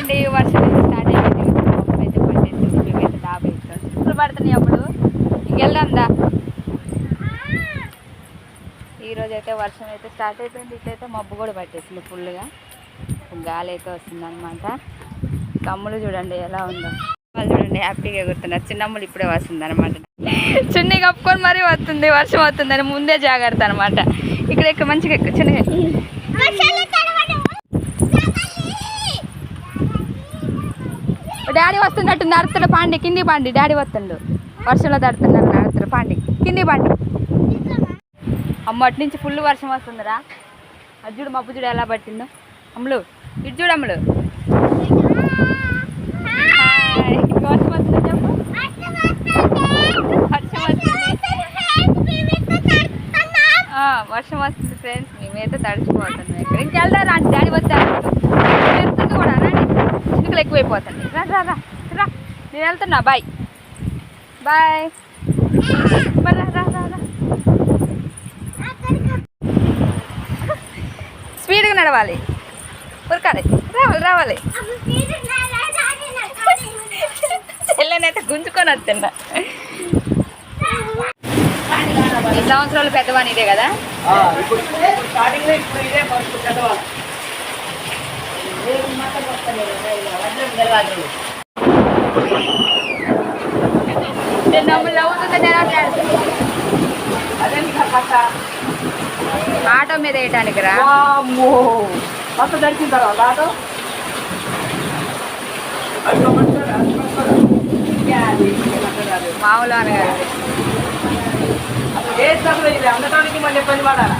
అండి వర్షం అయితే స్టార్ట్ అయిపోయింది? అయితే పట్టేసి అయితే డాబా ఇప్పుడు పడుతున్నాయి అప్పుడు. ఇంకెళ్దాం ఈరోజు అయితే వర్షం అయితే స్టార్ట్ అయిపోయింది. ఇట్లయితే మబ్బు కూడా పట్టేసింది ఫుల్గా గాలి అయితే వస్తుంది అనమాట కమ్ములు చూడండి ఎలా ఉందో. వాళ్ళు చూడండి హ్యాపీగా ఎగురుతున్నారు చిన్నమ్ములు ఇప్పుడే వస్తుంది అనమాట చున్నీ కప్పుకొని మరీ వస్తుంది వర్షం వస్తుందని ముందే జాగ్రత్త అనమాట ఇక్కడ ఇక్కడ మంచిగా ఎక్కువ చిన్నగా డాడీ వస్తున్నట్టు నడుతుడు పాండి కింది పాండి డాడీ వస్తుండు. వర్షంలో తడుతున్నారు నడుతుడు పాండి. కింది పాండి. అమ్మ అటు నుంచి ఫుల్ వర్షం వస్తుందిరా. అజ్జుడు మబ్బు చూడు ఎలా పట్టిందో అమ్ములు ఇటు చూడు అమ్ములు. వర్షం వస్తుందో చెప్పు? వర్షం వస్తుంది. వర్షం వస్తుంది ఫ్రెండ్స్. మేమైతే తడిచిపోతున్నాం ఇక్కడ. ఇంకెళ్దారా డాడీ వస్తారు కూడా చినుకులు ఎక్కువైపోతుంది రా రా రా రా. నేను వెళ్తున్నా బాయ్. బాయ్. రా రా రా రా. స్పీడ్గా నడవాలి. ఉరకాలి. రావాలి రావాలి. చెల్లెనైతే గుంజుకొని వస్తున్నా. ఈ సంవత్సరాలు పెద్దవాని ఇదే కదా? ఇప్పుడు స్టార్టింగ్ ఇదే ఆటో మీద వేయటానికి రా. కొత్త దర్శిన తర్వాత ఆటో. మామూలు అసలు ఏ తప్పులు ఇది? అందటానికి మళ్ళీ పని పడాలా?